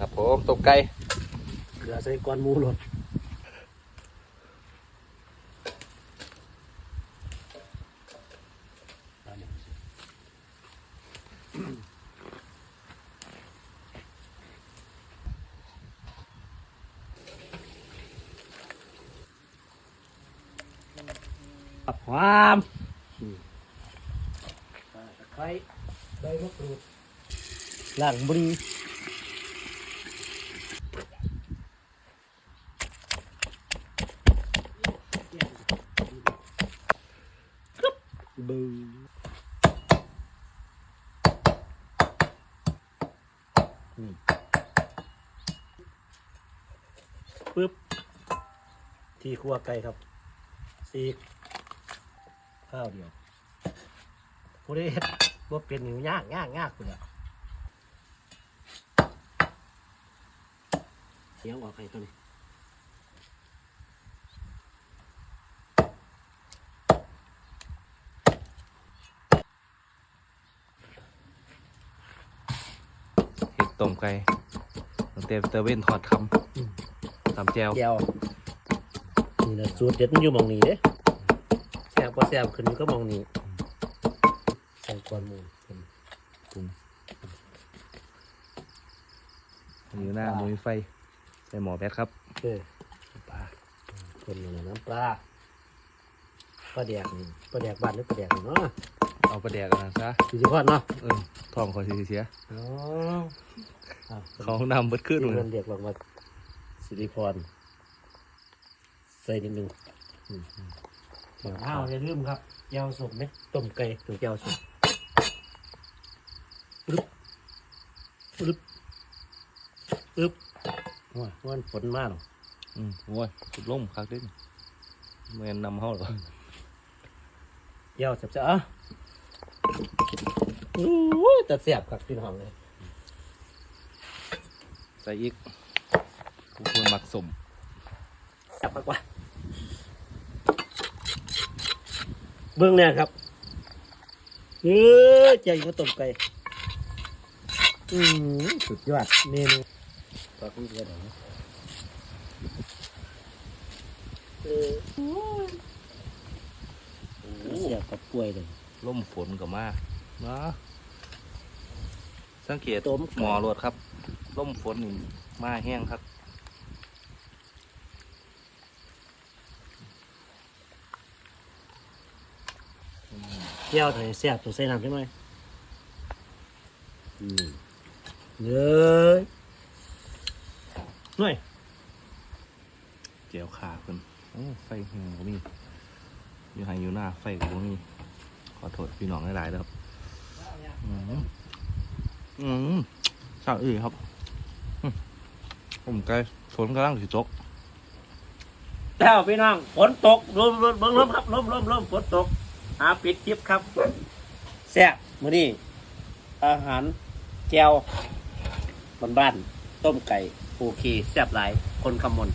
ครับผมตกไก่เกลือใส่ก้อนหมูหลดปับความตะไคร้ใบมะกรูดล่างบุรี บูนี่ปึ๊บ ที่ครัวไก่ครับซีกข้าวเดียวผู้ได้เฮ็ดบ่เป็นอยู่ยากยากยากคุณอะเสียงออกไข่ตัวนี้ ต้มไก่ตั้งแต่เตอร์เว่นทอดคำตำแจวแก้วนี่นะสูตรเด็ดมันอยู่หมองนี้เด้แซ่บพอแซ่บขึ้นก็หมองนี้ใส่ก้อนหมูเป็นอยู่หน้ามือไฟ ใส่หมอแบตครับเออปลาคนนี่นะน้ำปลาปลาแดกนี่ปลาแดกบ้านหรือปลาแดกนี่เนาะเอาประแดกกันนะซะ สิสิพอดเนาะเออทองคอยเสีย อ๋ออะ เขานำเบิดขึ้นที่เลเพิ่ยนเรียกว่าสิริพรใส่นิดนึงอืมอ้าวอย่าลืมครับแก้วสมไหมต้มไก่ตัวแก้วสมปึ๊บปึ๊บปึ๊บโอ้ยมันฝนมากอืมโอ้ยสุดล่มคักเด้นเมื่อนนำเข้าหรอแก้วเสียบๆอะโอ้ยแต่เสียบครับพี่น้องเลยใส่อีกผู้คนมักสมเสียบมากกว่าเบื้องเนี่ยครับเออใจก็ต้มไก่อืมสุดยอดเมนูปลาคุ้งเกลือหน่อยนะเออเสียบกับป่วยเลยล่มฝนก็มาเนาะสังเกตต้มหมอรถครับ ล่มฝนนี่มาแห้งครับแก้วถอยเสียบตัวใส่น้ำใช่ไหมอืมเยอะหน่อยเจียวขาเพิ่นโอ้ไฟแห้งก็มีอยู่ไฮอยู่หน้าไฟก็มีขอโทษพี่น้องหลายๆนะครับ อืมอืมสั่งอื่นครับอืม ผมไกลฝนกำลังสิจกแล้วพี่น้องฝนตกลมลมเบิ่งลมครับลมลมลมฝนตกหาปิดคลิปครับแซ่บมื้อนี้อาหารแก้วบ้านๆต้มไก่โอเคแซ่บหลายคนคำมน